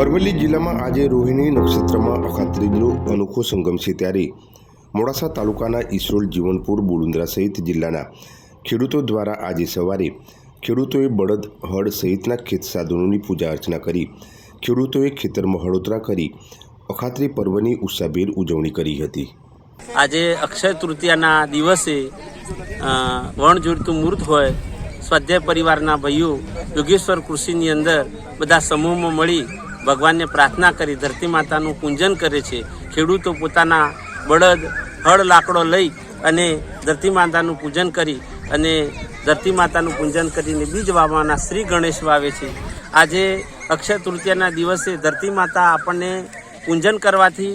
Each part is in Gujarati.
અરવલ્લી જિલ્લામાં આજે રોહિણી નક્ષત્રમાં અખાત્રીજનો અનોખો સંગમ છે ત્યારે મોડાસા તાલુકાના ઈસરોલ જીવનપુર બુલુંદ્રા સહિત જિલ્લાના ખેડૂતો દ્વારા આજે સવારે ખેડૂતોએ બળદ, હળ સહિતના ખેત સાધનોની પૂજા અર્ચના કરી, ખેડૂતોએ ખેતરમાં હળોતરા કરી અખાત્રી પર્વની ઉત્સાહભેર ઉજવણી કરી હતી. આજે અક્ષય તૃતીયાના દિવસે વણ મૂર્ત હોય, સ્વાધ્યાય પરિવારના ભાઈઓ યોગેશ્વર કૃષિની અંદર બધા સમૂહમાં મળી ભગવાનને પ્રાર્થના કરી, ધરતી માતાનું પૂજન કરે છે. ખેડૂતો પોતાના બળદ, હળ, લાકડો લઈ અને ધરતી માતાનું પૂજન કરી અને ધરતી માતાનું પૂજન કરીને બીજ વાવવાના શ્રી ગણેશ વાવે છે. આજે અક્ષય તૃતીયાના દિવસે ધરતી માતા આપણને પૂજન કરવાથી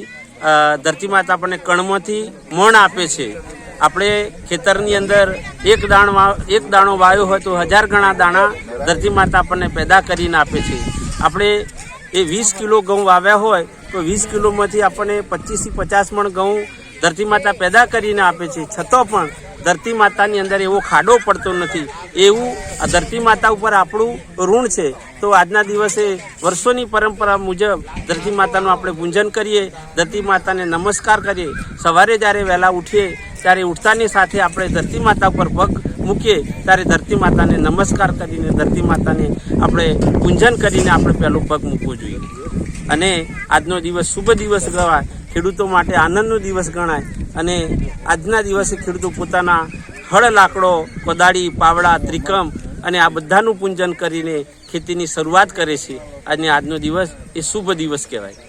ધરતી માતા આપણને કણમાંથી મણ આપે છે. આપણે ખેતરની અંદર એક દાણ એક દાણો વાવ્યો હોય તો હજાર ગણા દાણા ધરતી માતા આપણને પેદા કરીને આપે છે. આપણે એ વીસ કિલો ઘઉં વાવ્યા હોય, તો વીસ કિલોમાંથી આપણને પચીસથી પચાસ મણ ઘઉં ધરતી માતા પેદા કરીને આપે છે. છતાં પણ ધરતી માતાની અંદર એવો ખાડો પડતો નથી. એવું આ ધરતી માતા ઉપર આપણું ઋણ છે. તો આજના દિવસે વર્ષોની પરંપરા મુજબ ધરતી માતાનું આપણે પૂજન કરીએ, ધરતી માતાને નમસ્કાર કરીએ. સવારે જ્યારે વહેલા ઉઠીએ, ત્યારે ઉઠતાની સાથે આપણે ધરતી માતા ઉપર પગ મૂકીએ, ત્યારે ધરતી માતાને નમસ્કાર કરીને ધરતી માતાને આપણે પૂજન કરીને આપણે પહેલું પગ મૂકવું જોઈએ. અને આજનો દિવસ શુભ દિવસ ગણાય, ખેડૂતો માટે આનંદનો દિવસ ગણાય, અને આજના દિવસે ખેડૂતો પોતાના હળ, લાકડો, કોદાળી, પાવડા, ત્રિકમ અને આ બધાનું પૂજન કરીને ખેતીની શરૂઆત કરે છે. અને આજનો દિવસ એ શુભ દિવસ કહેવાય.